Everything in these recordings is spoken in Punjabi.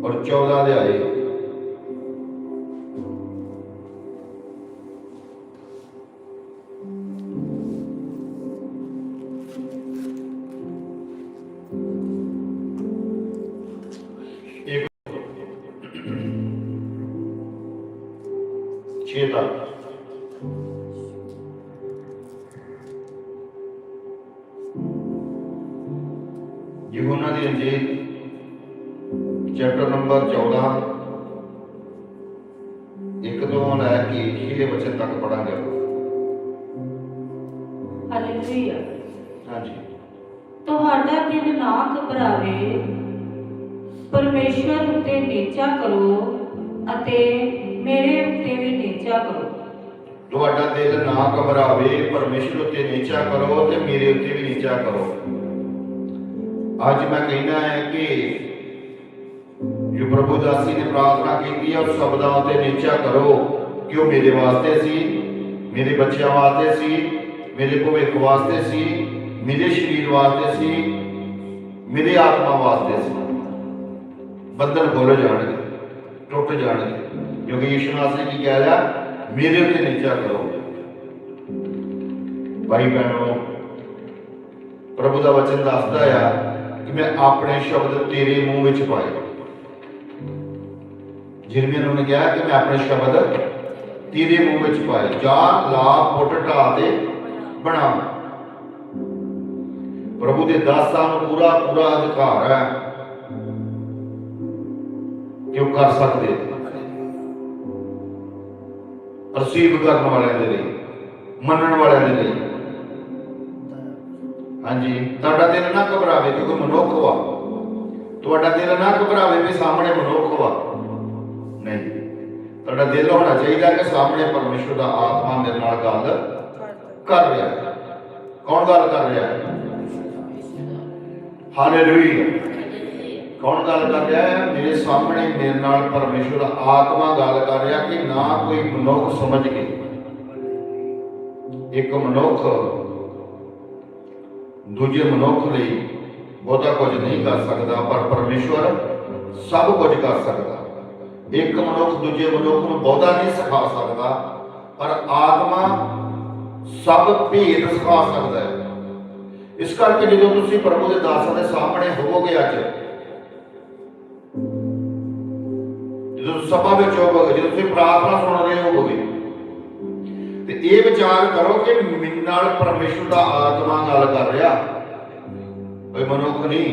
ਔਰ 14 ਅਧਿਆਏ ਤੱਕ ਪੜਾਂਗੇ ਹਾਲੇਲੂਇਆ ਹਾਂਜੀ। ਤੁਹਾਡਾ ਦਿਲ ਨਾ ਘਬਰਾਵੇ। ਪਰਮੇਸ਼ਵਰ ਉੱਤੇ ਨੇਚਾ ਕਰੋ ਅਤੇ ਮੇਰੇ ਉੱਤੇ ਵੀ ਨੇਚਾ ਕਰੋ। ਤੁਹਾਡਾ ਦਿਲ ਨਾ ਘਬਰਾਵੇ ਪਰਮੇਸ਼ਰ ਉੱਤੇ ਨੀਚਾ ਕਰੋ ਤੇ ਮੇਰੇ ਉੱਤੇ ਵੀ ਨੀਚਾ ਕਰੋ। ਅੱਜ ਮੈਂ ਕਹਿੰਦਾ ਹੈ ਕਿ ਜੋ ਪ੍ਰਭੂ ਦਾਸੀ ਨੇ ਪ੍ਰਾਰਥਨਾ ਕੀਤੀ ਹੈ ਉਸ ਸ਼ਬਦਾਂ ਉੱਤੇ ਨੀਚਾ ਕਰੋ ਕਿ ਉਹ ਮੇਰੇ ਵਾਸਤੇ ਸੀ? ਮੇਰੇ ਬੱਚਿਆਂ ਵਾਸਤੇ ਸੀ, ਮੇਰੇ ਭਵਿੱਖ ਵਾਸਤੇ ਸੀ, ਮੇਰੇ ਸਰੀਰ ਵਾਸਤੇ ਸੀ, ਮੇਰੇ ਆਤਮਾ ਵਾਸਤੇ ਸੀ। ਬੱਦਲ ਖੋਲ ਜਾਣਗੇ, ਟੁੱਟ ਜਾਣਗੇ। ਕਿਉਂਕਿ ਯਿਸੂ ਨਾਸੀ ਕੀ ਕਹਿ ਰਿਹਾ ਮੇਰੇ ਉੱਤੇ ਨੀਚਾ ਕਰੋ। ਭਾਈ ਭੈਣੋ, ਪ੍ਰਭੂ ਦਾ ਵਚਨ ਦੱਸਦਾ ਆ ਕਿ ਮੈਂ ਆਪਣੇ ਸ਼ਬਦ ਤੇਰੇ ਮੂੰਹ ਵਿੱਚ ਪਾਏ ਜਿਰਮੀਆ ਨੇ ਕਿਹਾ ਕਿ ਮੈਂ ਆਪਣੇ ਸ਼ਬਦ ਤੀਰੇ ਮੂੰਹ ਵਿੱਚ ਪਾਏ ਜਾ, ਲਾ, ਪੁੱਟ, ਢਾ ਤੇ ਬਣਾ। ਪ੍ਰਭੂ ਦੇ ਦਾਸਾਂ ਨੂੰ ਪੂਰਾ ਪੂਰਾ ਅਧਿਕਾਰ ਹੈ। ਕਿ ਉਹ ਕਰ ਸਕਦੇ? ਰਿਸੀਵ ਕਰਨ ਵਾਲਿਆਂ ਦੇ ਲਈ, ਮੰਨਣ ਵਾਲਿਆਂ ਦੇ ਲਈ। ਹਾਂਜੀ, ਤੁਹਾਡਾ ਦਿਲ ਨਾ ਘਬਰਾਵੇ ਕਿਉਂਕਿ ਮਨੁੱਖ ਵਾ। ਤੁਹਾਡਾ ਦਿਲ ਨਾ ਘਬਰਾਵੇ ਵੀ ਸਾਹਮਣੇ ਮਨੁੱਖ ਵਾ। ਨਹੀਂ। ਤੁਹਾਡਾ ਦਿਲ ਹੋਣਾ ਚਾਹੀਦਾ ਕਿ ਸਾਹਮਣੇ ਪਰਮੇਸ਼ਰ ਦਾ ਆਤਮਾ ਮੇਰੇ ਨਾਲ ਗੱਲ ਕਰ ਰਿਹਾ ਹੈ। ਕੌਣ ਗੱਲ ਕਰ ਰਿਹਾ ਹੈ? ਹਾਲੇਲੂਇਆ ਕੌਣ ਗੱਲ ਕਰ ਰਿਹਾ ਹੈ? ਮੇਰੇ ਸਾਹਮਣੇ ਮੇਰੇ ਨਾਲ ਪਰਮੇਸ਼ਰ ਆਤਮਾ ਗੱਲ ਕਰ ਰਿਹਾ ਕਿ ਨਾ ਕੋਈ ਮਨੁੱਖ ਸਮਝ ਕੇ। ਇੱਕ ਮਨੁੱਖ ਦੂਜੇ ਮਨੁੱਖ ਲਈ ਬਹੁਤਾ ਕੁਝ ਨਹੀਂ ਕਰ ਸਕਦਾ, ਪਰ ਪਰਮੇਸ਼ਵਰ ਸਭ ਕੁਝ ਕਰ ਸਕਦਾ। ਇੱਕ ਮਨੁੱਖ ਦੂਜੇ ਮਨੁੱਖ ਨੂੰ ਬਹੁਤਾ ਨਹੀਂ ਸਿਖਾ ਸਕਦਾ, ਪਰ ਆਤਮਾ ਸਭ ਭੇਦ ਸਿਖਾ ਸਕਦਾ ਹੈ। ਇਸ ਕਰਕੇ ਜਦੋਂ ਤੁਸੀਂ ਪ੍ਰਭੂ ਦੇ ਦਾਸਾਂ ਦੇ ਸਾਹਮਣੇ ਹੋਵੋਗੇ ਅੱਜ, ਜਦੋਂ ਸਭਾ ਵਿੱਚ ਹੋਵੋਗੇ, ਜਦੋਂ ਤੁਸੀਂ ਪ੍ਰਾਰਥਨਾ ਸੁਣ ਰਹੇ ਹੋਵੋਗੇ, ਤੇ ਇਹ ਵਿਚਾਰ ਕਰੋ ਕਿ ਮੇਰੇ ਨਾਲ ਪਰਮੇਸ਼ਰ ਦਾ ਆਤਮਾ ਗੱਲ ਕਰ ਰਿਹਾ। ਕੋਈ ਮਨੁੱਖ ਨਹੀਂ।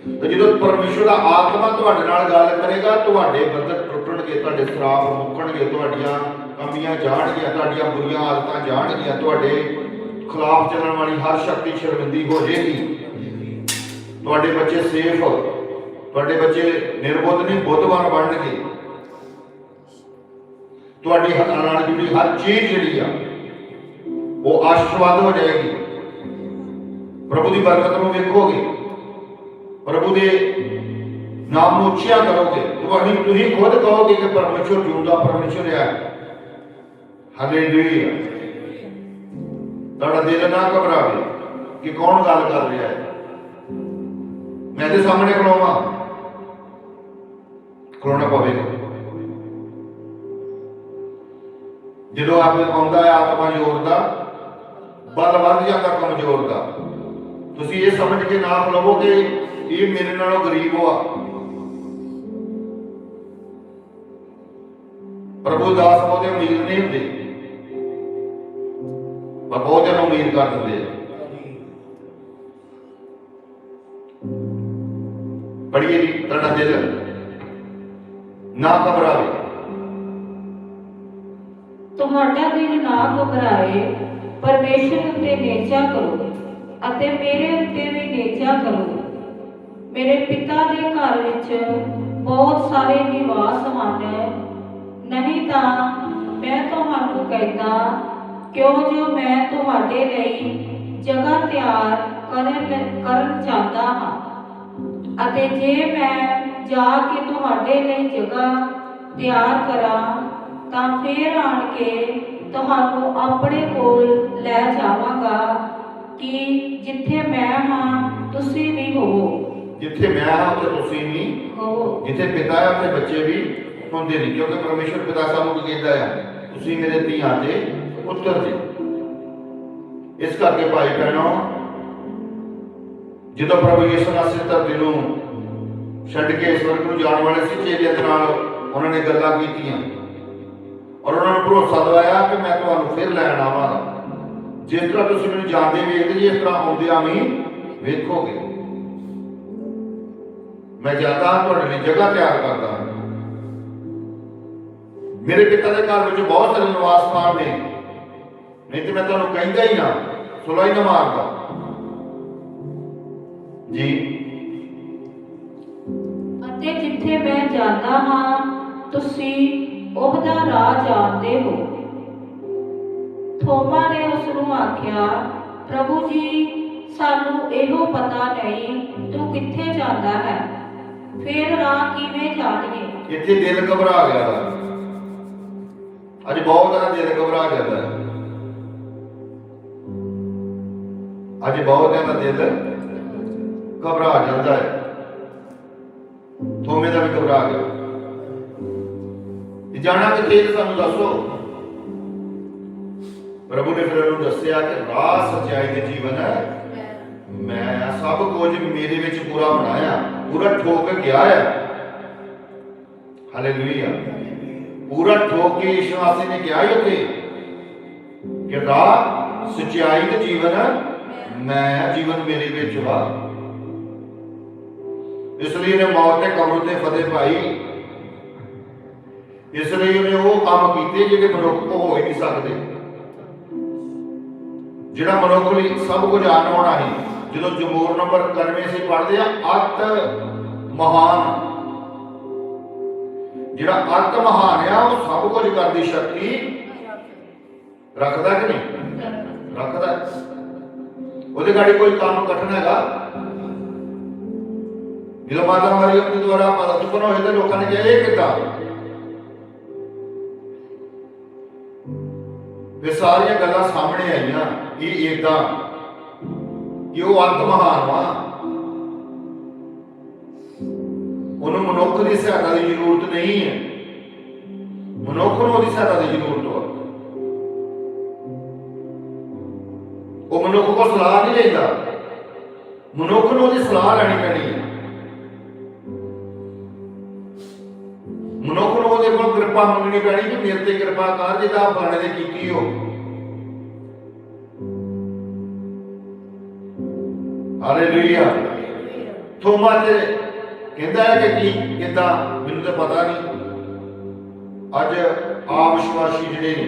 ਤੇ ਜਦੋਂ ਪਰਮੇਸ਼ਰ ਦਾ ਆਤਮਾ ਤੁਹਾਡੇ ਨਾਲ ਗੱਲ ਕਰੇਗਾ, ਤੁਹਾਡੇ ਬੰਧਨ ਟੁੱਟਣਗੇ, ਤੁਹਾਡੇ ਸਰਾਪ ਮੁੱਕਣਗੇ, ਤੁਹਾਡੀਆਂ ਕਮੀਆਂ ਜਾਣਗੀਆਂ, ਤੁਹਾਡੀਆਂ ਬੁਰੀਆਂ ਆਦਤਾਂ ਜਾਣਗੀਆਂ, ਤੁਹਾਡੇ ਖਿਲਾਫ ਚੱਲਣ ਵਾਲੀ ਹਰ ਸ਼ਕਤੀ ਸ਼ਰਮਿੰਦੀ ਹੋ ਜਾਏਗੀ। ਤੁਹਾਡੇ ਬੱਚੇ ਸੇਫ ਤੁਹਾਡੇ ਬੱਚੇ ਨਿਰਬੁੱਧ ਨਹੀਂ, ਬੁੱਧਵਾਨ ਬਣਨਗੇ। ਤੁਹਾਡੀ ਹੱਥਾਂ ਨਾਲ ਜੁੜੀ ਹਰ ਚੀਜ਼ ਜਿਹੜੀ ਆ, ਉਹ ਆਸ਼ੀਰਵਾਦ ਹੋ ਜਾਏਗੀ। ਪ੍ਰਭੂ ਦੀ ਬਰਕਤ ਨੂੰ ਵੇਖੋਗੇ। ਪ੍ਰਭੂ ਦੇ ਨਾਮ ਨੂੰ ਉੱਚਿਆ ਕਰੋਗੇ। ਤੁਹਾਡੀ ਤੁਸੀਂ ਖੁਦ ਕਹੋਗੇ ਕਿ ਪਰਮੇਸ਼ਰ ਜਿਉਂਦਾ, ਪਰਮੇਸ਼ਰ ਹੈ। ਹਾਲੇਲੂਇਆ ਤੁਹਾਡਾ ਦਿਲ ਨਾ ਘਬਰਾਵੇ ਕਿ ਕੌਣ ਗੱਲ ਕਰ ਰਿਹਾ ਹੈ। ਮੈਂ ਤੇ ਸਾਹਮਣੇ ਖਲੋਵਾਂ। ਖਲੋਣਾ ਪਵੇਗਾ। ਜਦੋਂ ਆਪ ਆਉਂਦਾ ਹੈ ਆਤਮਾ ਜੋਰ ਦਾ, ਬਲ ਵੱਧ ਜਾਂਦਾ ਕਮਜ਼ੋਰ ਦਾ। ਤੁਸੀਂ ਇਹ ਸਮਝ ਕੇ ਨਾ ਖਲੋਵੋ ਕਿ ਇਹ ਮੇਰੇ ਨਾਲੋਂ ਗਰੀਬ ਹੋਆ। ਪ੍ਰਭੂ ਦਾਸ ਬਹੁਤੇ ਉਮੀਦ ਨਹੀਂ ਹੁੰਦੇ। ਪਰ ਬਹੁਤੇ ਨੂੰ ਉਮੀਦ ਕਰ ਦਿੰਦੇ ਆ। ਪੜੀਏ ਜੀ ਤੁਹਾਡਾ ਦਿਲ ਨਾ ਘਬਰਾਵੇ। ਤੁਹਾਡਾ ਦਿਲ ਨਾ ਘਬਰਾਏ ਪਰਮੇਸ਼ਰ ਉੱਤੇ ਨੇਚਾ ਕਰੋ ਅਤੇ ਮੇਰੇ ਉੱਤੇ ਵੀ ਨੇਚਾ ਕਰੋ। ਮੇਰੇ ਪਿਤਾ ਦੇ ਘਰ ਵਿੱਚ ਬਹੁਤ ਸਾਰੇ ਨਿਵਾਸ ਹਨ। ਨਹੀਂ ਤਾਂ ਮੈਂ ਤੁਹਾਨੂੰ ਕਹਿੰਦਾ, ਕਿਉਂ ਜੋ ਮੈਂ ਤੁਹਾਡੇ ਲਈ ਜਗ੍ਹਾ ਤਿਆਰ ਕਰਨ ਕਰਨ ਚਾਹਦਾ ਹਾਂ? ਅਤੇ ਜੇ ਮੈਂ ਜਾ ਕੇ ਤੁਹਾਡੇ ਲਈ ਜਗ੍ਹਾ ਤਿਆਰ ਕਰਾਂ, ਤਾਂ ਫੇਰ ਆਣ ਕੇ ਤੁਹਾਨੂੰ ਆਪਣੇ ਕੋਲ ਲੈ ਜਾਵਾਂਗਾ ਕਿ ਜਿੱਥੇ ਮੈਂ ਹਾਂ, ਤੁਸੀਂ ਵੀ ਹੋਵੋ। ਜਿੱਥੇ ਮੈਂ ਹਾਂ ਉੱਥੇ ਤੁਸੀਂ ਵੀ। ਹੋ ਜਿੱਥੇ ਪਿਤਾ ਹੈ ਉੱਥੇ ਬੱਚੇ ਵੀ ਹੁੰਦੇ ਨੇ ਕਿਉਂਕਿ ਪਰਮੇਸ਼ਰ ਪਿਤਾ ਸਾਨੂੰ ਕਹਿੰਦਾ ਹੈ ਤੁਸੀਂ ਮੇਰੇ ਧੀਆਂ ਦੇ ਪੁੱਤਰ ਜੀ। ਇਸ ਕਰਕੇ ਭਾਈ ਭੈਣੋ ਜਦੋਂ ਪ੍ਰਭੂ ਯਿਸੂ ਮਸੀਹ ਧਰਤੀ ਨੂੰ ਛੱਡ ਕੇ ਸਵਰਗ ਨੂੰ ਜਾਣ ਵਾਲੇ ਸੀ ਚੇਲਿਆਂ ਦੇ ਨਾਲ ਉਹਨਾਂ ਨੇ ਗੱਲਾਂ ਕੀਤੀਆਂ। ਔਰ ਉਹਨਾਂ ਨੂੰ ਭਰੋਸਾ ਦਿਵਾਇਆ ਕਿ ਮੈਂ ਤੁਹਾਨੂੰ ਫਿਰ ਲੈਣ ਆਵਾਂਗਾ। ਜਿਸ ਤਰ੍ਹਾਂ ਤੁਸੀਂ ਮੈਨੂੰ ਜਾਂਦੇ ਵੇਖਦੇ ਜੀ ਇਸ ਤਰ੍ਹਾਂ ਆਉਂਦਿਆਂ ਵੀ ਵੇਖੋਗੇ। ਮੈਂ ਜਾਂਦਾ ਤੁਹਾਡੇ ਲਈ ਜਗ੍ਹਾ ਤਿਆਰ ਕਰਦਾ ਹਾਂ। ਮੇਰੇ ਪਿਤਾ ਦੇ ਘਰ ਵਿੱਚ ਬਹੁਤ ਸਾਰੇ ਨਿਵਾਸ ਸਥਾਨ ਨੇ। ਨਹੀਂ ਤੇ ਮੈਂ ਤੁਹਾਨੂੰ ਕਹਿੰਦਾ ਹੀ ਨਾ ਸੁਲਾ ਹੀ ਨਾ ਮਾਰਦਾ। ਜੀ। ਅਤੇ ਜਿੱਥੇ ਮੈਂ ਜਾਂਦਾ ਹਾਂ, ਤੁਸੀਂ ਉਹਦਾ ਰਾਹ ਜਾਣਦੇ ਹੋ। ਥੋਮਾ ਨੇ ਉਸ ਨੂੰ ਆਖਿਆ, ਪ੍ਰਭੂ ਜੀ, ਸਾਨੂੰ ਇਹੋ ਪਤਾ ਨਹੀਂ, ਤੂੰ ਕਿੱਥੇ ਜਾਂਦਾ ਹੈ? ਫਿਰ ਰਾਹ ਕਿਵੇਂ ਜਾਣੀਏ ਇੱਥੇ ਦਿਲ ਘਬਰਾ ਗਿਆ ਦਾ ਅੱਜ ਬਹੁਤ ਜ਼ਿਆਦਾ ਦਿਲ ਘਬਰਾ ਜਾਂਦਾ ਹੈ ਅੱਜ ਬਹੁਤ ਜ਼ਿਆਦਾ ਦਿਲ ਘਬਰਾ ਜਾਂਦਾ ਹੈ। ਥੋਮੇ ਦਾ ਵੀ ਘਬਰਾ ਗਿਆ। ਇਹ ਜਾਣਾ ਕਿੱਥੇ ਇਹ ਸਾਨੂੰ ਦੱਸੋ। ਪ੍ਰਭੂ ਨੇ ਫਿਰ ਉਹਨੂੰ ਦੱਸਿਆ ਕਿ ਰਾਹ ਸੱਚਾਈ ਦੇ ਜੀਵਨ ਹੈ। ਮੈਂ ਸਭ ਕੁਝ ਮੇਰੇ ਵਿੱਚ ਪੂਰਾ ਬਣਾਇਆ। ਪੂਰਾ ਠੋਕ ਗਿਆ ਹੈ। ਹਾਲੇਲੂਇਆ ਪੂਰਾ ਠੋਕ ਕੇ ਯਿਸੂ ਮਸੀਹ ਨੇ ਕਿਹਾ ਹੀ ਉੱਥੇ ਕਿ ਰਾਹ, ਸਚਾਈ ਤੇ ਜੀਵਨ, ਮੈਂ ਜੀਵਨ ਮੇਰੇ ਵਿੱਚ ਵਾ। ਇਸ ਲਈ ਉਹਨੇ ਮੌਤ ਤੇ ਕਬਰ ਤੇ ਫਤਿਹ ਪਾਈ। ਇਸ ਲਈ ਉਹਨੇ ਉਹ ਕੰਮ ਕੀਤੇ ਜਿਹੜੇ ਮਨੁੱਖ ਕੋ ਹੋ ਹੀ ਨਹੀਂ ਸਕਦੇ। ਜਿਹੜਾ ਮਨੁੱਖ ਲਈ ਸਭ ਕੁਝ ਆਣ ਹੋਣਾ ਹੈ ਜਦੋਂ ਜਮੋਰ ਨੰਬਰ 91 ਅਸੀਂ ਪੜ੍ਹਦੇ ਆ ਅਤ ਮਹਾਨ। ਜਿਹੜਾ ਅਤ ਮਹਾਨ ਆ, ਉਹ ਸਭ ਕੁਝ ਕਰਦੀ ਸ਼ਕਤੀ ਰੱਖਦਾ ਕਿ ਨਹੀਂ? ਰੱਖਦਾ। ਉਹਦੇ ਗਾੜੀ ਕੋਈ ਕੰਮ ਕਠਨ ਹੈਗਾ? ਜਦੋਂ ਮਾਤਾ ਮਰੀਮ ਆਪਣੇ ਦੁਆਰਾ ਮਦਦ ਉਤਪਨ ਹੋਏ ਤੇ ਲੋਕਾਂ ਨੇ ਕਿਹਾ, ਇਹ ਕਿੱਦਾਂ? ਇਹ ਸਾਰੀਆਂ ਗੱਲਾਂ ਸਾਹਮਣੇ ਆਈਆਂ, ਇਹ ਏਦਾਂ। ਕਿ ਉਹ ਅੰਤ ਮਹਾਨ ਵਾ। ਉਹਨੂੰ ਮਨੁੱਖ ਦੀ ਸਹਾਇਤਾ ਦੀ ਜ਼ਰੂਰਤ ਨਹੀਂ ਹੈ। ਮਨੁੱਖ ਨੂੰ ਉਹਦੀ ਸਹਾਇਤਾ ਦੀ ਜ਼ਰੂਰਤ ਹੈ ਉਹ ਮਨੁੱਖ ਕੋਲ ਸਲਾਹ ਨਹੀਂ ਲੈਂਦਾ। ਮਨੁੱਖ ਨੂੰ ਉਹਦੀ ਸਲਾਹ ਲੈਣੀ ਪੈਣੀ ਹੈ। ਮਨੁੱਖ ਨੂੰ ਉਹਦੇ ਕੋਲ ਕਿਰਪਾ ਮੰਗਣੀ ਪੈਣੀ ਕਿ ਮੇਰੇ ਤੇ ਕਿਰਪਾ ਕਰ ਜਿੱਦਾਂ ਫਲਾਣੇ ਦੇ ਕੀਤੀ ਹੋ ਹਾਲੇਲੂਇਆ। ਥੋਮਾ ਤੇ ਕਹਿੰਦਾ ਹੈ ਕਿ ਕੀ? ਕਿਦਾਂ ਮੈਨੂੰ ਤਾਂ ਪਤਾ ਨਹੀਂ। ਅੱਜ ਆ ਵਿਸ਼ਵਾਸੀ ਜਿਹੜੇ ਨੇ,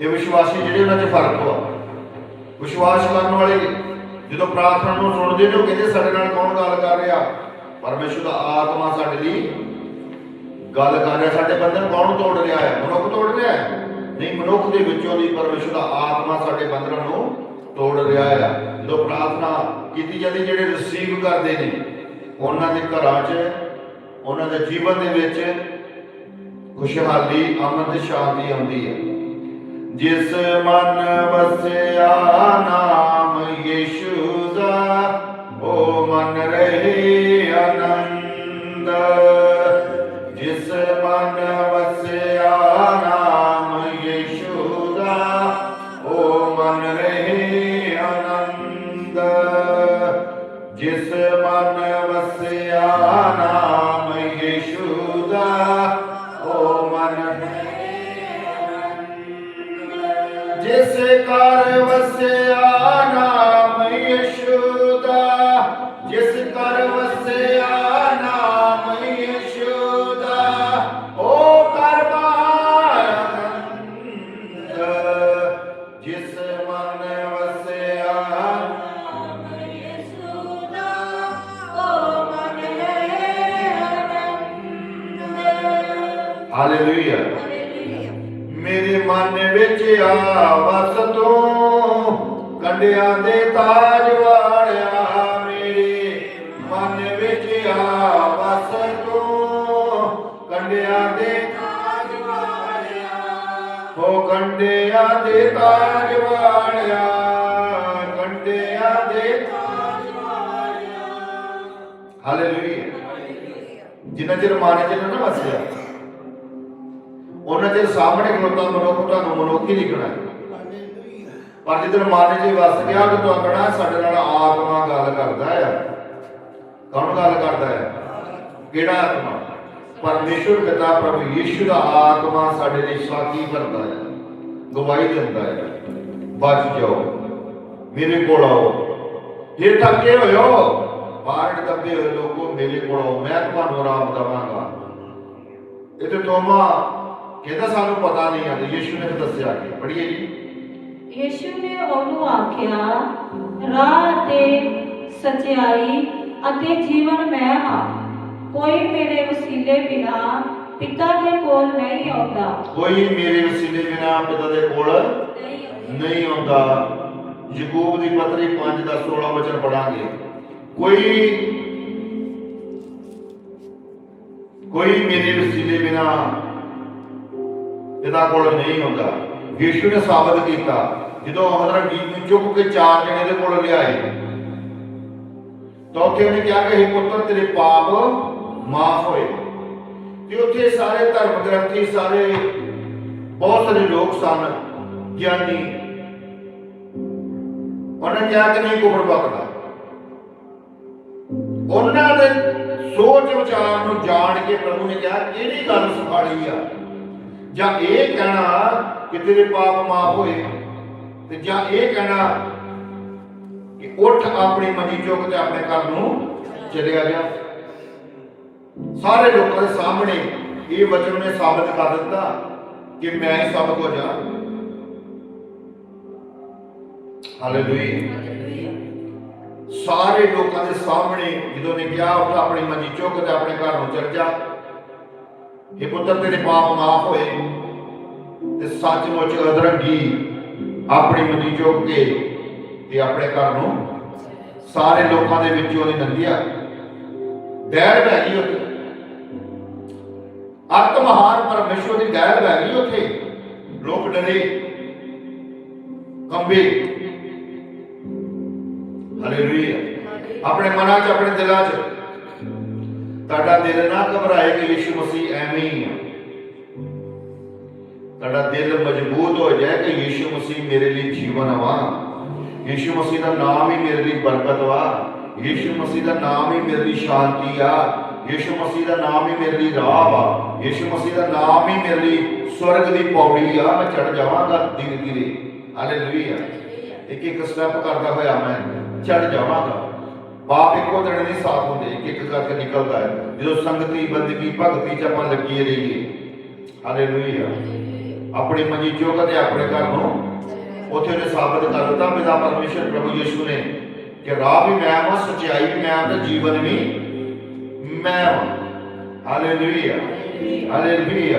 ਇਹ ਵਿਸ਼ਵਾਸੀ ਜਿਹੜੇ ਉਹਨਾਂ 'ਚ ਫ਼ਰਕ ਵਾ ਵਿਸ਼ਵਾਸ ਕਰਨ ਵਾਲੇ ਜਦੋਂ ਪ੍ਰਾਰਥਨਾ ਨੂੰ ਸੁਣਦੇ ਨੇ, ਉਹ ਕਹਿੰਦੇ, ਸਾਡੇ ਨਾਲ ਕੌਣ ਗੱਲ ਕਰ ਰਿਹਾ? ਪਰਮੇਸ਼ਰ ਦਾ ਆਤਮਾ ਸਾਡੇ ਲਈ ਗੱਲ ਕਰ ਰਿਹਾ। ਸਾਡੇ ਬੰਧਨ ਕੌਣ ਤੋੜ ਰਿਹਾ ਹੈ? ਮਨੁੱਖ ਤੋੜ ਰਿਹਾ ਹੈ? ਨਹੀਂ, ਮਨੁੱਖ ਦੇ ਵਿੱਚੋਂ ਦੀ ਪਰਮੇਸ਼ਰ ਦਾ ਆਤਮਾ ਸਾਡੇ ਬੰਧਨਾਂ ਨੂੰ ਤੋੜ ਰਿਹਾ ਹੈ। ਜਦੋਂ ਪ੍ਰਾਰਥਨਾ ਕੀਤੀ ਜਾਂਦੀ, ਜਿਹੜੇ ਰਿਸੀਵ ਕਰਦੇ ਨੇ, ਉਹਨਾਂ ਦੇ ਘਰਾਂ 'ਚ, ਉਹਨਾਂ ਦੇ ਜੀਵਨ ਦੇ ਵਿੱਚ ਖੁਸ਼ਹਾਲੀ, ਅਮਨ ਤੇ ਸ਼ਾਂਤੀ ਆਉਂਦੀ ਹੈ। ਜਿਸ ਮਨ ਵਸਿਆ ਨਾਮ ਯਿਸੂ ਦਾ, ਉਹ ਮਨ ਰਹੇ ਆਨੰਦ। ਕੰਡਿਆਂ ਦੇ ਤਾਜ ਵਾਲਿਆ ਮੇਰੇ ਮਨ ਵਿੱਚ ਆ ਵਸ ਤੂੰ ਕੰਡਿਆਂ ਦੇ ਤਾਜ ਵਾਲਿਆ। ਹੋ ਕੰਡਿਆਂ ਦੇ ਤਾਜ ਵਾਲਿਆ ਕੰਡਿਆਂ ਦੇ ਤਾਜ ਵਾਲਿਆ। ਹਾਲੇਲੂਇਆ। ਜਿੰਨਾ ਚਿਰ ਮਨ ਚ ਨਾ ਵਸਿਆ ਉਹਨਾਂ ਚਿਰ ਸਾਹਮਣੇ ਖਲੋਤਾ ਮਨੁੱਖ, ਤੁਹਾਨੂੰ ਮਨੁੱਖ ਹੀ ਦਿਖਣਾ ਹੈ। ਪਰ ਜਦੋਂ ਮਨ 'ਚ ਵਸ ਗਿਆ ਕਿ ਤੂੰ ਕਹਣਾ ਸਾਡੇ ਨਾਲ ਆਤਮਾ ਗੱਲ ਕਰਦਾ ਆ। ਕੌਣ ਗੱਲ ਕਰਦਾ ਹੈ ਕਿਹੜਾ ਆਤਮਾ? ਪਰਮੇਸ਼ਵਰ ਪਿਤਾ ਪ੍ਰਭੂ ਯੀਸ਼ੂ ਦਾ ਆਤਮਾ ਸਾਡੇ ਲਈ ਸਾਥੀ ਕਰਦਾ ਹੈ ਗਵਾਹੀ ਦਿੰਦਾ ਹੈ ਬਚ ਜਾਓ, ਮੇਰੇ ਕੋਲ ਆਓ। ਜੇ ਥੱਕੇ ਹੋਇਓ ਬਾਹਰ ਦੱਬੇ ਹੋਏ ਲੋਕੋ, ਮੇਰੇ ਕੋਲ ਆਓ, ਮੈਂ ਤੁਹਾਨੂੰ ਆਰਾਮ ਦਵਾਂਗਾ। ਇਹ ਤੇ ਤੋਮਾ ਕਹਿੰਦਾ ਸਾਨੂੰ ਪਤਾ ਨਹੀਂ ਆ, ਤੇ ਯੀਸ਼ੂ ਨੇ ਦੱਸਿਆ ਕਿ, ਪੜ੍ਹੀਏ ਜੀ। ਯੀਸ਼ੂ ਨੇ ਉਹਨੂੰ ਆਖਿਆ, ਰਾਹ ਅਤੇ ਸਚਾਈ ਅਤੇ ਜੀਵਨ ਮੈਂ ਹਾਂ। ਕੋਈ ਮੇਰੇ ਵਸੀਲੇ ਬਿਨਾ ਪਿਤਾ ਦੇ ਕੋਲ ਨਹੀਂ ਆਉਂਦਾ। ਕੋਈ ਮੇਰੇ ਵਸੀਲੇ ਬਿਨਾ ਪਿਤਾ ਦੇ ਕੋਲ ਨਹੀਂ ਆਉਂਦਾ। ਨਹੀਂ ਦੀ ਪਤਰੀ 5 ਦਾ 16 ਵਚਨ ਪੜਾਂਗੇ ਕੋਈ ਕੋਈ ਮੇਰੇ ਵਸੀਲੇ ਬਿਨਾ ਪਿਤਾ ਕੋਲ ਨਹੀਂ ਆਉਂਦਾ। ਯੀਸ਼ੂ ਨੇ ਸਾਬਤ ਕੀਤਾ। ਜਦੋਂ ਹਜ਼ਰਤ ਗੀਤ ਨੂੰ ਚੁੱਕ ਕੇ ਚਾਰ ਜਣੇ ਦੇ ਕੋਲ ਲਿਆਏ। ਤਾਂ ਉੱਥੇ ਉਹਨੇ ਕਿਹਾ ਕਿ ਇਹ ਪੁੱਤਰ, ਤੇਰੇ ਪਾਪ ਮਾਫ ਹੋਏ। ਤੇ ਉੱਥੇ ਸਾਰੇ ਧਰਮ ਗ੍ਰੰਥੀ, ਸਾਰੇ ਬਹੁਤ ਸਾਰੇ ਲੋਕ ਸਨ, ਗਿਆਨੀ। ਉਹਨੇ ਕਿਹਾ ਕਿ ਨਹੀਂ ਕੁਬਰ ਬਕਦਾ ਉਹਨਾਂ ਦੇ ਸੋਚ ਵਿਚਾਰ ਨੂੰ ਜਾਣ ਕੇ ਪ੍ਰਭੂ ਨੇ ਕਿਹਾ, ਕਿਹੜੀ ਗੱਲ ਸੁਖਾਲੀ ਆ? ਜਾਂ ਇਹ ਕਹਿਣਾ ਕਿ ਤੇਰੇ ਪਾਪ ਮਾਫ ਹੋਏ, ਤੇ ਜਾਂ ਇਹ ਕਹਿਣਾ ਕਿ ਉੱਠ ਆਪਣੀ ਮੰਜੀ ਚੁੱਕ ਤੇ ਆਪਣੇ ਘਰ ਨੂੰ ਚਲਿਆ ਗਿਆ ਸਾਰੇ ਲੋਕਾਂ ਦੇ ਸਾਹਮਣੇ ਇਹ ਵਚਨ ਨੇ ਸਾਬਤ ਕਰ ਦਿੱਤਾ ਕਿ ਮੈਂ ਹੀ ਸਭ ਕੁਝ ਆ ਹਾਲੇਲੂਇਆ ਸਾਰੇ ਲੋਕਾਂ ਦੇ ਸਾਹਮਣੇ ਜਦੋਂ ਨੇ ਕਿਹਾ, ਉੱਠ ਆਪਣੀ ਮੰਜੀ ਚੁੱਕ ਤੇ ਆਪਣੇ ਘਰ ਨੂੰ ਚਲ ਜਾ। ਇਹ ਪੁੱਤਰ ਤੇਰੇ ਪਾਪ ਮਾਫ ਹੋਏ ਤੇ ਸੱਚਮੁੱਚ ਅਦਰੰਗੀ ਆਪਣੀ ਮੰਜੀ ਚੁੱਕ ਕੇ ਤੇ ਆਪਣੇ ਘਰ ਨੂੰ ਸਾਰੇ ਲੋਕਾਂ ਦੇ ਵਿੱਚੋਂ ਉਹਨੇ ਨੰਦਿਆ ਦੈਰ ਬਹਿ ਗਈ ਉੱਥੇ। ਅੱਤ ਮਹਾਨ ਪਰਮੇਸ਼ਵਰ ਦੀ ਦੈਰ ਪੈ ਗਈ ਉੱਥੇ। ਲੋਕ ਡਰੇ, ਕੰਬੇ। ਹਾਲੇਲੂਇਆ ਆਪਣੇ ਮਨਾਂ 'ਚ, ਆਪਣੇ ਦਿਲਾਂ 'ਚ ਤੁਹਾਡਾ ਦਿਲ ਨਾ ਘਬਰਾਏ ਕਿ ਯਿਸੂ ਮਸੀਹ ਐਵੇਂ ਹੀ ਆ। ਤੁਹਾਡਾ ਦਿਲ ਮਜ਼ਬੂਤ ਹੋ ਜਾਏ ਕਿ ਯਿਸੂ ਮਸੀਹ ਮੇਰੇ ਲਈ ਜੀਵਨ ਵਾ ਯਿਸੂ ਮਸੀਹ ਦਾ ਨਾਮ ਹੀ ਮੇਰੇ ਲਈ ਬਰਕਤ ਵਾ। ਯਿਸੂ ਮਸੀਹ ਦਾ ਨਾਮ ਹੀ ਮੇਰੇ ਲਈ ਸ਼ਾਂਤੀ ਆ। ਯਿਸੂ ਮਸੀਹ ਦਾ ਨਾਮ ਹੀ ਮੇਰੇ ਲਈ ਰਾਹ ਵਾ। ਯਿਸੂ ਮਸੀਹ ਦਾ ਨਾਮ ਹੀ ਮੇਰੇ ਲਈ ਸਵਰਗ ਦੀ ਪੌੜੀ ਆ। ਮੈਂ ਚੜ ਜਾਵਾਂਗਾ ਧੀਰੇ ਧੀਰੇ। ਹਾਲੇਲੂਇਆ ਇੱਕ ਇੱਕ ਸਟੈਪ ਕਰਦਾ ਹੋਇਆ ਮੈਂ ਚੜ ਜਾਵਾਂਗਾ। ਪਾਪ ਇੱਕੋ ਦਿਨ ਨਹੀਂ ਸਾਫ਼ ਹੁੰਦੇ ਇੱਕ ਇੱਕ ਕਰਕੇ ਨਿਕਲਦਾ ਹੈ। ਜਦੋਂ ਸੰਗਤੀ ਬੰਦਗੀ ਭਗਤੀ ਚ ਆਪਾਂ ਲੱਗੀ ਰਹੀਏ ਹਾਲੇਲੂਇਆ। ਆਪਣੀ ਮੰਜੀ ਚੁੱਕ ਤੇ ਆਪਣੇ ਘਰ ਨੂੰ ਉੱਥੇ ਉਹਨੇ ਸਾਬਤ ਕਰ ਦਿੱਤਾ ਪਿਤਾ ਪਰਮੇਸ਼ਰ ਪ੍ਰਭੂ ਯਿਸੂ ਨੇ ਕਿ ਰਾਹ ਵੀ ਮੈਂ ਹਾਂ ਸਚਾਈ ਵੀ ਮੈਂ ਹਾਂ ਤੇ ਜੀਵਨ ਵੀ ਮੈਂ ਹਾਂ ਹਾਲੇਲੂਇਆ। ਹਾਲੇਲੂਇਆ।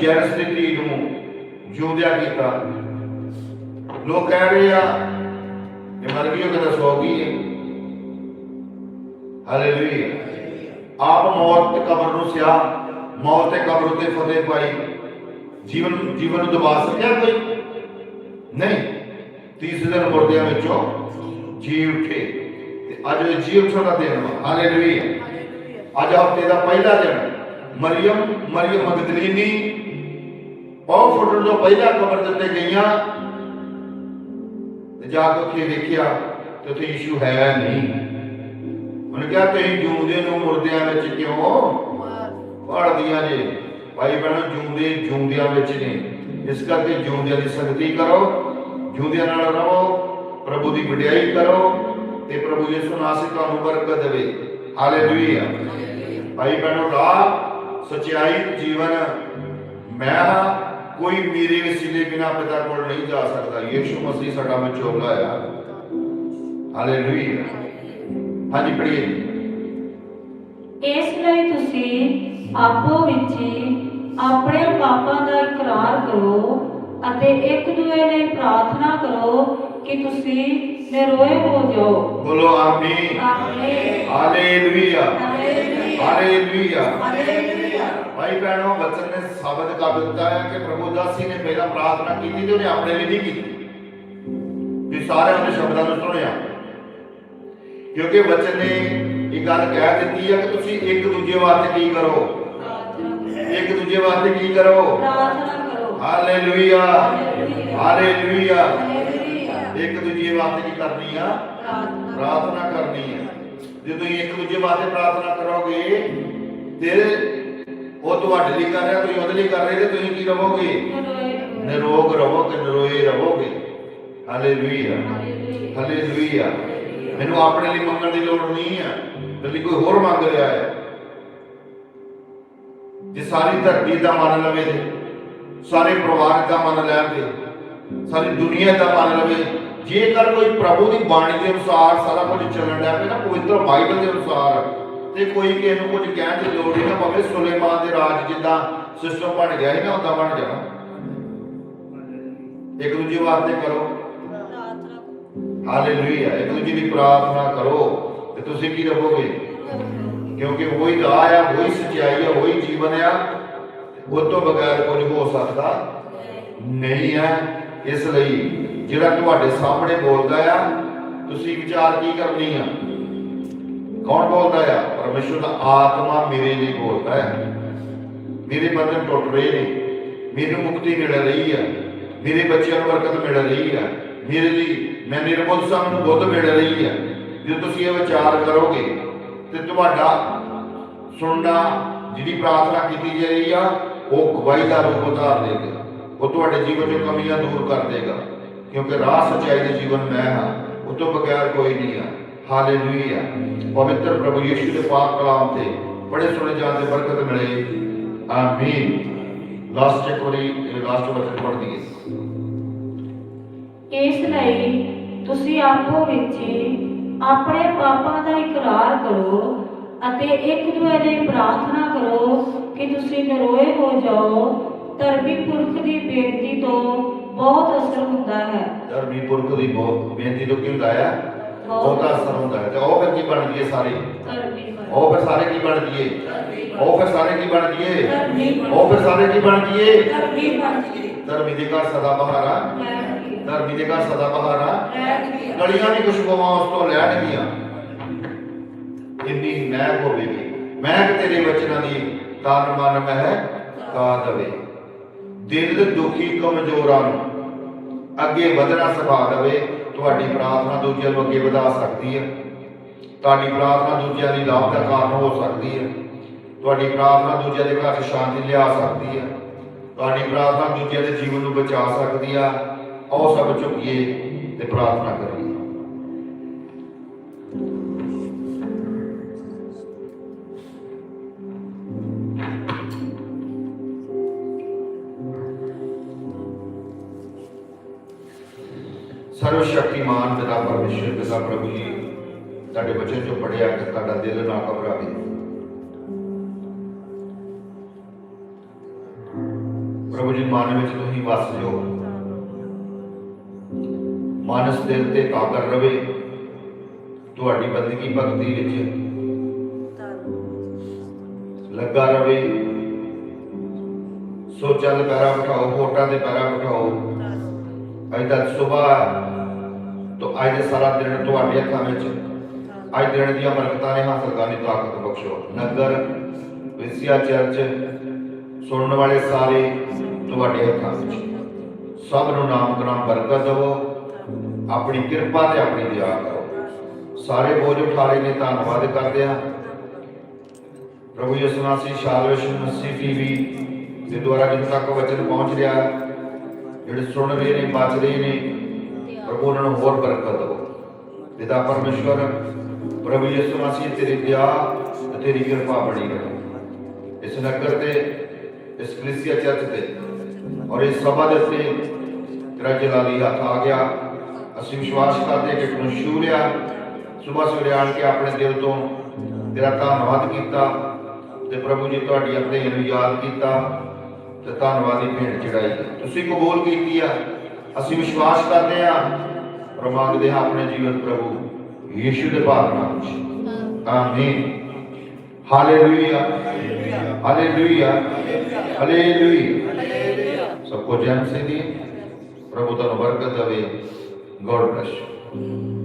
ਜੈਰ ਸਥਿਤੀ ਨੂੰ ਜਿਉਂਦਿਆ ਕੀਤਾ। ਲੋਕ ਕਹਿ ਰਹੇ ਆ ਕਿ ਮਰ ਗਈ ਉਹ ਕਿਤੇ ਸੋ ਗਈ ਹੈ ਹਾਲੇਲੂਇਆ। ਆਪ ਮੌਤ ਤੇ ਕਬਰ ਨੂੰ ਸਿਆ, ਮੌਤ ਤੇ ਕਬਰ ਉਤੇ ਫਤਿਹ ਪਾਈ। ਜੀਵਨ ਜੀਵਨ ਨੂੰ ਦਬਾ ਸਕਿਆ ਕੋਈ? ਨਹੀਂ। ਤੀਸਰੇ ਦਿਨ ਮੁਰਦਿਆਂ ਵਿੱਚੋਂ ਜੀ ਉੱਠੇ। ਤੇ ਅੱਜ ਉਹ ਜੀ ਉੱਠਣ ਦਾ ਦਿਨ ਵਾ। ਹਾਲੇਲੂਇਆ। ਅੱਜ ਹਫ਼ਤੇ ਦਾ ਪਹਿਲਾ ਦਿਨ। ਮਰੀਮ ਮਰੀਮ ਮਗਦਲੀਨੀ, ਉਹ ਫੁੱਟਣ ਤੋਂ ਪਹਿਲਾਂ ਕਬਰ ਦੇ ਉੱਤੇ ਗਈਆਂ। ਤੇ ਜਾ ਕੇ ਉੱਥੇ ਵੇਖਿਆ ਤੇ ਉੱਥੇ ਯਿਸੂ ਹੈ ਨਹੀਂ। ਉਹਨੇ ਕਿਹਾ ਤੁਸੀਂ ਜੂੰਦੇ ਨੂੰ ਮੁਰਦਿਆਂ ਵਿੱਚ ਕਿਉਂ ਪੜਦੀਆਂ ਜੇ? ਭਾਈ ਭੈਣੋ, ਜੂੰਦੇ ਜੂੰਦਿਆਂ ਵਿੱਚ ਨੇ। ਇਸ ਕਰਕੇ ਜੂੰਦਿਆਂ ਦੀ ਸੰਗਤੀ ਕਰੋ, ਜੂੰਦਿਆਂ ਨਾਲ ਰਹੋ, ਪ੍ਰਭੂ ਦੀ ਵਡਿਆਈ ਕਰੋ ਤੇ ਪ੍ਰਭੂ ਯਿਸੂ ਨਾਸੇ ਤੁਹਾਨੂੰ ਬਰਕਤ ਦੇਵੇ। ਹਾਲੇਲੂਇਆ ਭਾਈ ਭੈਣੋ, ਰਾਹ ਸਚਾਈ ਜੀਵਨ, ਮੈਂ ਕੋਈ ਮੇਰੇ ਵਸੀਲੇ ਬਿਨਾ ਪਿਤਾ ਕੋਲ ਨਹੀਂ ਜਾ ਸਕਦਾ। ਯਿਸੂ ਮਸੀਹ ਸਾਡਾ ਵਿਚੋਲਾ ਆ। ਹਾਲੇਲੂਇਆ ਹਾਂਜੀ ਪੜ੍ਹੀਏ। ਇਸ ਲਈ ਤੁਸੀਂ ਆਪੋ ਵਿੱਚ ਆਪਣੇ ਪਾਪਾਂ ਦਾ ਇਕਰਾਰ ਕਰੋ ਅਤੇ ਇੱਕ ਦੂਜੇ ਲਈ ਪ੍ਰਾਰਥਨਾ ਕਰੋ ਕਿ ਤੁਸੀਂ ਨਿਰੋਏ ਹੋ ਜਾਓ। ਬੋਲੋ ਆਮੀਨ। ਆਮੀਨ। ਹਾਲੇਲੂਇਆ। ਹਾਲੇਲੂਇਆ। ਹਾਲੇਲੂਇਆ। ਭਾਈ ਭੈਣੋ ਵਚਨ ਨੇ ਸਾਬਤ ਕਰ ਦਿੱਤਾ ਹੈ ਕਿ ਪ੍ਰਭੂ ਦਾਸੀ ਨੇ ਪਹਿਲਾਂ ਪ੍ਰਾਰਥਨਾ ਕੀਤੀ ਤੇ ਉਹਨੇ ਆਪਣੇ ਲਈ ਨਹੀਂ ਕੀਤੀ। ਵੀ ਸਾਰਿਆਂ ਦੇ ਸ਼ਬਦਾਂ ਨੂੰ ਸੁਣਿਆ। ਕਿਉਂਕਿ ਵਚਨ ਨੇ ਇੱਕ ਗੱਲ ਕਹਿ ਦਿੱਤੀ ਹੈ ਕਿ ਤੁਸੀਂ ਇੱਕ ਦੂਜੇ ਵਾਸਤੇ ਕੀ ਕਰੋ? ਇੱਕ ਦੂਜੇ ਵਾਸਤੇ ਕੀ ਕਰੋ? ਪ੍ਰਾਰਥਨਾ ਕਰੋ। ਹਾਲੇਲੂਇਆ। ਹਾਲੇਲੂਇਆ। ਇੱਕ ਦੂਜੇ ਵਾਸਤੇ ਕੀ ਕਰਨੀ ਆ? ਪ੍ਰਾਰਥਨਾ। ਕਰਨੀ ਹੈ ਜੇ ਤੁਸੀਂ ਇੱਕ ਦੂਜੇ ਵਾਸਤੇ ਪ੍ਰਾਰਥਨਾ ਕਰੋਗੇ ਤੇ ਉਹ ਤੁਹਾਡੇ ਲਈ ਕਰ ਰਿਹਾ ਤੁਸੀਂ ਉਹਦੇ ਲਈ ਕਰ ਰਹੇ ਤੇ ਤੁਸੀਂ ਕੀ ਰਹੋਗੇ ਨਿਰੋਗ ਰਹੋਗੇ ਨਿਰੋਏ ਰਹੋਗੇ ਹਾਲੇਲੂਇਆ। ਹਾਲੇਲੂਇਆ। ਮੈਨੂੰ ਆਪਣੇ ਲਈ ਮੰਗਣ ਦੀ ਲੋੜ ਨਹੀਂ ਹੈ ਮੇਰੇ ਕੋਈ ਹੋਰ ਮੰਗ ਰਿਹਾ ਹੈ? ਜੇ ਸਾਰੀ ਧਰਤੀ ਦਾ ਮੰਨ ਲਵੇ ਤੇ ਸਾਰੇ ਪਰਿਵਾਰ ਦਾ ਮੰਨ ਲੈਣ ਸਾਰੀ ਦੁਨੀਆ ਦਾ ਮੰਨ ਲਵੇ, ਜੇਕਰ ਕੋਈ ਪ੍ਰਭੂ ਦੀ ਬਾਣੀ ਦੇ ਅਨੁਸਾਰ ਸਾਰਾ ਕੁਝ ਚੱਲਣ ਲੱਗ ਪਏ ਨਾ, ਪਵਿੱਤਰ ਬਾਈਬਲ ਦੇ ਅਨੁਸਾਰ, ਤੇ ਕੋਈ ਕਿਸੇ ਨੂੰ ਕੁਝ ਕਹਿਣ ਦੀ ਲੋੜ ਨਹੀਂ ਨਾ ਪਵੇ ਸੁਲੇਮਾਨ ਦੇ ਰਾਜ ਜਿੱਦਾਂ ਸਿਸਟਮ ਬਣ ਗਿਆ ਸੀ ਨਾ ਉਦਾਂ ਬਣ ਜਾਣਾ। ਇੱਕ ਦੂਜੇ ਵਾਸਤੇ ਕਰੋ। ਹਾਲੇਲੂਇਆ ਇੱਕ ਦੂਜੇ ਦੀ ਪ੍ਰਾਰਥਨਾ ਕਰੋ ਤੇ ਤੁਸੀਂ ਕੀ ਰਹੋਗੇ? ਕਿਉਂਕਿ ਉਹੀ ਰਾਹ ਆ, ਉਹੀ ਸੱਚਾਈ ਆ, ਉਹੀ ਜੀਵਨ ਆ। ਉਹ ਤੋਂ ਬਗੈਰ ਕੁਝ ਹੋ ਸਕਦਾ ਨਹੀਂ ਹੈ। ਇਸ ਲਈ ਜਿਹੜਾ ਤੁਹਾਡੇ ਸਾਹਮਣੇ ਬੋਲਦਾ ਆ, ਤੁਸੀਂ ਵਿਚਾਰ ਕੀ ਕਰਨੀ ਆ? ਕੌਣ ਬੋਲਦਾ ਆ? ਪਰਮੇਸ਼ਰ ਦਾ ਆਤਮਾ ਮੇਰੇ ਲਈ ਬੋਲਦਾ ਹੈ ਮੇਰੇ ਬੰਧਨ ਟੁੱਟ ਰਹੇ ਨੇ। ਮੈਨੂੰ ਮੁਕਤੀ ਮਿਲ ਰਹੀ ਹੈ ਮੇਰੇ ਬੱਚਿਆਂ ਨੂੰ ਬਰਕਤ ਮਿਲ ਰਹੀ ਹੈ ਮੇਰੇ ਲਈ ਮੈਂ ਨਿਰਬੁੱਧ ਸਾਂ ਬੁੱਧ ਮਿਲ ਰਹੀ ਹੈ ਜੇ ਤੁਸੀਂ ਇਹ ਵਿਚਾਰ ਕਰੋਗੇ, ਤੇ ਤੁਹਾਡਾ ਸੁਣਨਾ ਜਿਹੜੀ ਪ੍ਰਾਰਥਨਾ ਕੀਤੀ ਜਾ ਰਹੀ ਆ, ਉਹ ਗਵਾਹੀ ਦਾ ਰੂਪ ਧਾਰ ਦੇਗਾ ਉਹ ਤੁਹਾਡੇ ਜੀਵਨ ਚੋਂ ਕਮੀਆਂ ਦੂਰ ਕਰ ਦੇਗਾ ਕਿਉਂਕਿ ਰਾਹ ਸੱਚਾਈ ਦੇ ਜੀਵਨ ਮੈਂ ਹਾਂ, ਉਹ ਤੋਂ ਬਗੈਰ ਕੋਈ ਨਹੀਂ ਆ। ਹਾਲੇਲੂਇਆ ਪਵਿੱਤਰ ਪ੍ਰਭੂ ਯਿਸੂ ਦੇ ਪਾਕ ਕਲਾਮ ਤੇ ਬੜੇ ਸੁਣੇ ਜਾਣ ਦੇ ਬਰਕਤ ਮਿਲੇ। ਆਮੀਨ ਲਾਸਟ ਇੱਕ ਵਾਰੀ ਲਾਸਟ ਵਚਨ ਪੜ੍ਹ ਦਈਏ ਇਸ ਲਈ ਤੁਸੀਂ ਆਪੋ ਵਿੱਚ ਹੀ ਆਪਣੇ ਪਾਪਾਂ ਦਾ ਇਕਰਾਰ ਕਰੋ ਅਤੇ ਇੱਕ ਦੂਜੇ ਲਈ ਪ੍ਰਾਰਥਨਾ ਕਰੋ ਕਿ ਤੁਸੀਂ ਨਰੋਏ ਹੋ ਜਾਓ। ਧਰਮੀ ਪੁਰਖ ਦੀ ਬੇਨਤੀ ਤੋਂ ਬਹੁਤ ਅਸਰ ਹੁੰਦਾ ਹੈ। ਧਰਮੀ ਪੁਰਖ ਦੀ ਬਹੁਤ ਬੇਨਤੀ ਤੋਂ ਕੀ ਹੁੰਦਾ ਆ ਬਹੁਤਾ। ਅਸਰ ਹੁੰਦਾ ਹੈ। ਤੇ ਉਹ ਫਿਰ ਕੀ ਬਣ ਜੀਏ ਸਾਰੇ? ਉਹ ਫਿਰ ਸਾਰੇ ਕੀ ਬਣ ਜੀਏ ਉਹ ਫਿਰ ਸਾਰੇ ਕੀ ਬਣ ਧਰਮੀ ਉਹ ਫਿਰ ਸਾਰੇ ਕੀ ਬਣ ਜੀਏ ਧਰਮੀ ਬਣ ਜੀ ਧਰਮੀ ਦੇ ਘਰ ਸਦਾ ਬਹਾਰਾ। ਧਰਮੀ ਦੇ ਘਰ ਸਦਾ ਬਹਾਰਾ ਗਲੀਆਂ ਦੀ ਖੁਸ਼ਬੂਆਂ ਉਸ ਤੋਂ ਲੈਣਗੀਆਂ ਇੰਨੀ ਮਹਿਕ ਹੋਵੇਗੀ। ਮਹਿਕ ਤੇਰੇ ਵਚਨਾਂ ਦੀ ਤਨ ਮਨ ਮਹਿ ਦਵੇ। ਦਿਲ ਦੁਖੀ ਕਮਜ਼ੋਰਾਂ ਨੂੰ ਅੱਗੇ ਵਧਣਾ ਸਿਖਾ ਦਵੇ। ਤੁਹਾਡੀ ਪ੍ਰਾਰਥਨਾ ਦੂਜਿਆਂ ਨੂੰ ਅੱਗੇ ਵਧਾ ਸਕਦੀ ਹੈ ਤੁਹਾਡੀ ਪ੍ਰਾਰਥਨਾ ਦੂਜਿਆਂ ਦੀ ਲਾਭ ਦਾ ਕਾਰਨ ਹੋ ਸਕਦੀ ਹੈ ਤੁਹਾਡੀ ਪ੍ਰਾਰਥਨਾ ਦੂਜਿਆਂ ਦੇ ਘਰ 'ਚ ਸ਼ਾਂਤੀ ਲਿਆ ਸਕਦੀ ਹੈ ਤੁਹਾਡੀ ਪ੍ਰਾਰਥਨਾ ਦੂਜਿਆਂ ਦੇ ਜੀਵਨ ਨੂੰ ਬਚਾ ਸਕਦੀ ਆ। ਆਓ ਸਭ ਚੁੱਕੀਏ ਤੇ ਪ੍ਰਾਰਥਨਾ ਕਰੀਏ। ਸਰਵ ਸ਼ਕਤੀਮਾਨ ਪਿਤਾ ਪਰਮੇਸ਼ਰ, ਪਿਤਾ ਪ੍ਰਭੂ ਜੀ, ਤੁਹਾਡੇ ਬਚਨ ਚੋਂ ਪੜਿਆ ਕਿ ਤੁਹਾਡਾ ਦਿਲ ਨਾ ਘਬਰਾਵੇ। ਪ੍ਰਭੂ ਜੀ, ਮਨ ਵਿੱਚ ਤੁਸੀਂ ਵਸ ਜਾਓ ਮਨਸ ਦਿਲ ਤੇ ਕਾਗਰ ਰਵੇ, ਤੁਹਾਡੀ ਬੰਦਗੀ ਭਗਤੀ ਵਿੱਚ ਲੱਗਾ ਰਵੇ। ਸੋਚਾਂ ਦੇ ਪੈਰਾ ਬਿਠਾਓ ਹੋਟਾਂ ਦੇ ਪੈਰਾਂ ਬਿਠਾਓ। ਅੱਜ ਦਾ ਸਵੇਰ ਤੋਂ ਅੱਜ ਦਾ ਸਾਰਾ ਦਿਨ ਤੁਹਾਡੇ ਹੱਥਾਂ ਵਿੱਚ। ਅੱਜ ਦਿਨ ਦੀਆਂ ਬਰਕਤਾਂ ਨੇ ਹਾਸਲ ਕਰਨੀ ਤਾਕਤ ਬਖਸ਼ੋ। ਨਗਰ ਵਿਸਿਆ ਚਰਚ ਸੁਣਨ ਵਾਲੇ ਸਾਰੇ ਤੁਹਾਡੇ ਹੱਥਾਂ ਵਿੱਚ। ਸਭ ਨੂੰ ਨਾਮ ਕਰਾਮ ਬਰਕਤ ਦੇਵੋ। ਆਪਣੀ ਕਿਰਪਾ ਤੇ ਆਪਣੀ ਦਇਆ ਕਰੋ। ਸਾਰੇ ਬੋਝ ਉਠਾਰੇ ਨੇ, ਧੰਨਵਾਦ ਕਰਦੇ ਆ ਪ੍ਰਭੂ ਯਿਸੂ ਮਸੀਹ ਸ਼ਾਲਵੇਸ਼ਨ ਮਸੀਹ ਟੀਵੀ ਦੇ ਦੁਆਰਾ ਜਿੱਥੇ ਤੱਕ ਵਚਨ ਪਹੁੰਚ ਰਿਹਾ, ਜਿਹੜੇ ਸੁਣ ਰਹੇ ਨੇ, ਬਚ ਰਹੇ ਨੇ, ਪ੍ਰਭੂ ਉਹਨਾਂ ਨੂੰ ਹੋਰ ਬਰਕਤ ਦਿਓ। ਪਿਤਾ ਪਰਮੇਸ਼ਵਰ, ਪ੍ਰਭੂ ਯਿਸੂ ਮਸੀਹ, ਤੇਰੀ ਦਇਆ ਤੇ ਤੇਰੀ ਕਿਰਪਾ ਬਣੀ ਰਹੇ। ਇਸ ਨਗਰ ਤੇ, ਇਸ ਕਲੀਸਿਆ ਚਰਚ ਤੇ ਔਰ ਇਸ ਸਭਾ ਦੇ ਉੱਤੇ ਤੇਰਾ ਜਲਾਲੀ ਹੱਥ ਆ ਗਿਆ। ਅਸੀਂ ਵਿਸ਼ਵਾਸ ਕਰਦੇ ਹਾਂ ਕਿ ਤੂੰ ਸ਼ੂਰਿਆ। ਸਵੇਰ ਸਵੇਰੇ ਆਣ ਕੇ ਆਪਣੇ ਦਿਲ ਤੋਂ ਤੇਰਾ ਧੰਨਵਾਦ ਕੀਤਾ ਤੇ ਪ੍ਰਭੂ ਜੀ ਤੁਹਾਡੀ ਆਪਣੇ ਨੂੰ ਯਾਦ ਕੀਤਾ ਤੇ ਧੰਨਵਾਦੀ ਭੇਂਟ ਚੜਾਈ। ਤੁਸੀਂ ਕਬੂਲ ਕੀਤੀ ਆ। ਅਸੀਂ ਵਿਸ਼ਵਾਸ ਕਰਦੇ ਹਾਂ ਪਰ ਹਾਂ ਆਪਣੇ ਜੀਵਨ ਪ੍ਰਭੂ ਯੀਸ਼ੂ ਦੇ ਭਾਗ ਨਾਮ ਵਿੱਚ ਆਮੀਨ। ਹਾਲੇਲੂਇਆ। ਹਾਲੇਲੂਇਆ। ਹਾਲੇਲੂਇਆ। ਸਭ ਕੋ ਜਨ ਸੇ ਦੀ ਪ੍ਰਭੂ ਤੁਹਾਨੂੰ ਬਰਕਤ ਦੇਵੇ। God bless you.